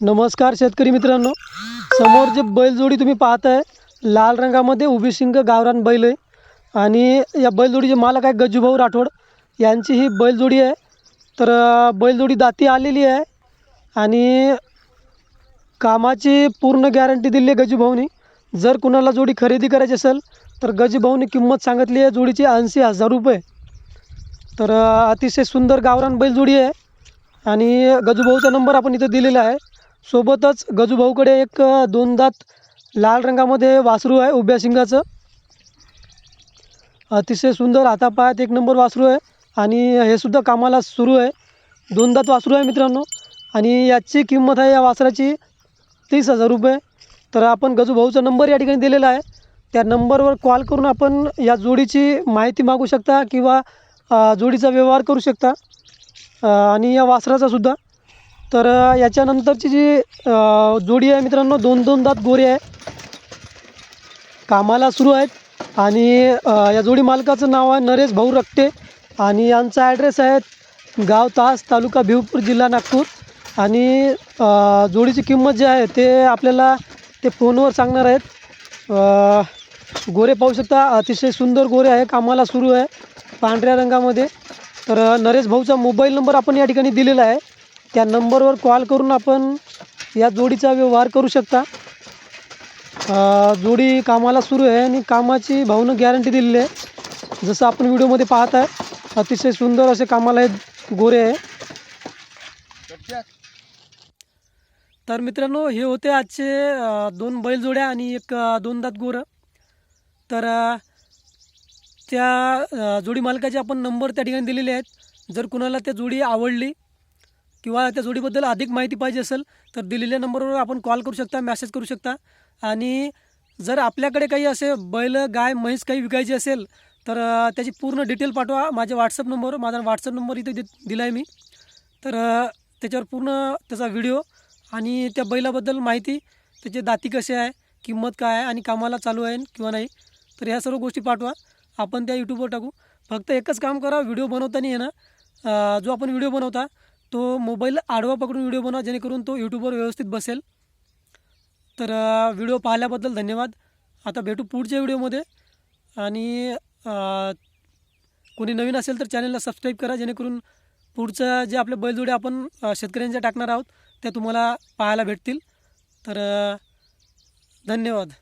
नमस्कार शेतकरी मित्रांनो. समोर जे बैलजोडी तुम्ही पाहताय लाल रंगामध्ये उभी शिंग गावरान बैल आहे. आणि या बैलजोडीचे मालक आहे गजूभाऊ राठोड. यांची ही बैलजोडी आहे. तर बैलजोडी दाती आलेली आहे. आणि कामाची पूर्ण गॅरंटी दिली आहे गजूभाऊनी. जर कुणाला जोडी खरेदी करायची असेल तर गजूभाऊनी किंमत सांगितली आहे जोडीची ऐंशी हजार रुपये. तर अतिशय सुंदर गावरान बैलजोडी आहे. आणि गजूभाऊचा नंबर आपण इथं दिलेला आहे. सोबतच गजूभाऊकडे एक दोन दात लाल रंगामध्ये वासरू आहे उभ्या शिंगाचं अतिशय सुंदर हातापायात एक नंबर वासरू आहे आणि हे सुद्धा कामाला सुरू आहे. दोन दात वासरू आहे मित्रांनो आणि याची किंमत आहे या वासराची तीस हजार रुपये. तर आपण गजूभाऊचा नंबर या ठिकाणी दिलेला आहे. त्या नंबरवर कॉल करून आपण या जोडीची माहिती मागू शकता किंवा जोडीचा व्यवहार करू शकता आणि या वासराचा सुद्धा. तर याच्यानंतरची जी जोडी आहे मित्रांनो दोन दोन दात गोरे आहे. कामाला सुरू आहेत. आणि या जोडी मालकाचं नाव आहे नरेश भाऊ रक्टे. आणि यांचा ॲड्रेस आहे गाव तास तालुका भिवपूर जिल्हा नागपूर. आणि जोडीची किंमत जी आहे ते आपल्याला ते फोनवर सांगणार आहेत. गोरे पाहू शकता अतिशय सुंदर गोरे आहे कामाला सुरू आहे पांढऱ्या रंगामध्ये. तर नरेश भाऊचा मोबाईल नंबर आपण या ठिकाणी दिलेला आहे. त्या नंबरवर कॉल करून आपण या जोडीचा व्यवहार करू शकता. जोडी कामाला सुरू आहे आणि कामाची भाऊनं गॅरंटी दिलेली आहे. जसं आपण व्हिडिओमध्ये पाहत आहे अतिशय सुंदर असे कामाला हे गोरे आहे. तर मित्रांनो हे होते आजचे दोन बैलजोड्या आणि एक दोन दात गोरं. तर त्या जोडी मालकाचे आपण नंबर त्या ठिकाणी दिलेले आहेत. जर कुणाला त्या जोडी आवडली किंवा त्या जोडीबद्दल अधिक माहिती पाहिजे असेल तर दिलेल्या नंबरवर आपण कॉल करू शकता मॅसेज करू शकता. आणि जर आपल्याकडे काही असे बैल गाय म्हैस काही विकायची असेल तर त्याची पूर्ण डिटेल पाठवा. माझ्या व्हॉट्सअप नंबरवर माझा व्हॉट्सअप नंबर इथे दि दिला आहे मी. तर त्याच्यावर पूर्ण त्याचा व्हिडिओ आणि त्या बैलाबद्दल माहिती त्याचे दाती कसे आहे किंमत काय आहे आणि कामाला चालू आहे किंवा नाही तर ह्या सर्व गोष्टी पाठवा. आपण त्या यूट्यूबवर टाकू. फक्त एकच काम करा व्हिडिओ बनवताना आहे ना जो आपण व्हिडिओ बनवता तो मोबाईल आडवा पकडून व्हिडिओ बनवा जेणेकरून तो यूट्यूबवर व्यवस्थित बसेल. तर व्हिडिओ पाहिल्याबद्दल धन्यवाद. आता भेटू पुढच्या व्हिडिओमध्ये. आणि कोणी नवीन असेल तर चॅनलला सबस्क्राईब करा जेणेकरून पुढचं जे आपले बैलजोडे आपण शेतकऱ्यांच्या टाकणार आहोत त्या तुम्हाला पाहायला भेटतील. तर धन्यवाद.